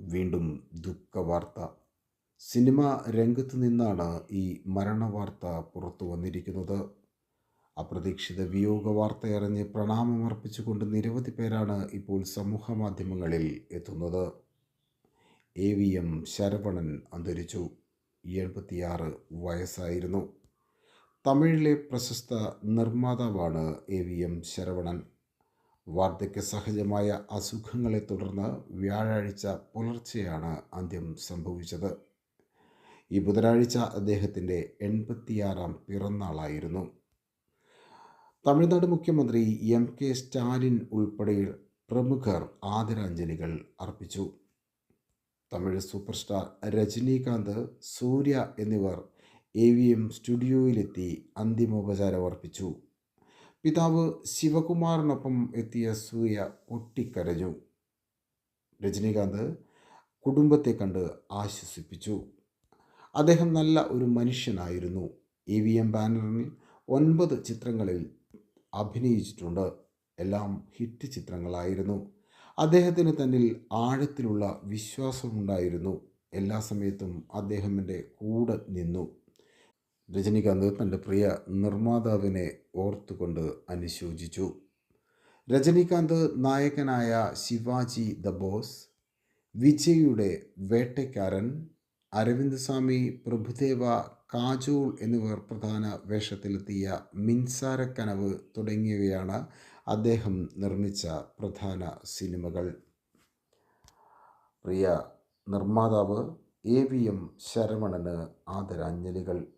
വീണ്ടും ദുഃഖവാർത്ത. സിനിമ രംഗത്ത് നിന്നാണ് ഈ മരണവാർത്ത പുറത്തു വന്നിരിക്കുന്നത്. അപ്രതീക്ഷിത വിയോഗ വാർത്തയറിഞ്ഞ് പ്രണാമമർപ്പിച്ചുകൊണ്ട് നിരവധി പേരാണ് ഇപ്പോൾ സമൂഹ മാധ്യമങ്ങളിൽ എത്തുന്നത്. എ വി എം ശരവണൻ അന്തരിച്ചു. എൺപത്തിയാറ് വയസ്സായിരുന്നു. തമിഴിലെ പ്രശസ്ത നിർമ്മാതാവാണ് എ വി എം ശരവണൻ. വാർദ്ധക്യ സഹജമായ അസുഖങ്ങളെ തുടർന്ന് വ്യാഴാഴ്ച പുലർച്ചെയാണ് അന്ത്യം സംഭവിച്ചത്. ഈ ബുധനാഴ്ച അദ്ദേഹത്തിന്റെ എൺപത്തിയാറാം പിറന്നാളായിരുന്നു. തമിഴ്നാട് മുഖ്യമന്ത്രി എം കെ സ്റ്റാലിൻ ഉൾപ്പെടെ പ്രമുഖർ ആദരാഞ്ജലികൾ അർപ്പിച്ചു. തമിഴ് സൂപ്പർ സ്റ്റാർ രജനീകാന്ത് സൂര്യ എന്നിവർ എ വി എം സ്റ്റുഡിയോയിലെത്തി അന്തിമോപചാരം അർപ്പിച്ചു. പിതാവ് ശിവകുമാറിനൊപ്പം എത്തിയ സൂര്യ പൊട്ടിക്കരഞ്ഞു രജനീകാന്ത് കുടുംബത്തെ കണ്ട് ആശ്വസിപ്പിച്ചു. അദ്ദേഹം നല്ല ഒരു മനുഷ്യനായിരുന്നു. എ വി എം ബാനറിൽ ഒൻപത് ചിത്രങ്ങളിൽ അഭിനയിച്ചിട്ടുണ്ട്. എല്ലാം ഹിറ്റ് ചിത്രങ്ങളായിരുന്നു. അദ്ദേഹത്തിന് തന്നിൽ ആഴത്തിലുള്ള വിശ്വാസമുണ്ടായിരുന്നു. എല്ലാ സമയത്തും അദ്ദേഹം എന്റെ കൂടെ നിന്നു. രജനികാന്ത് തന്റെ പ്രിയ നിർമ്മാതാവിനെ ഓർത്തുകൊണ്ട് അനുശോചിച്ചു. രജനികാന്ത് നായകനായ ശിവാജി ദ ബോസ് വിജയുടെ വേട്ടയ്ക്കാരൻ അരവിന്ദ് സ്വാമി പ്രഭുദേവ കാജോൾ എന്നിവർ പ്രധാന വേഷത്തിലെത്തിയ മിൻസാരക്കനവ് തുടങ്ങിയവയാണ് അദ്ദേഹം നിർമ്മിച്ച പ്രധാന സിനിമകൾ. പ്രിയ നിർമ്മാതാവ് എ വി എം ശരവണന് ആദരാഞ്ജലികൾ.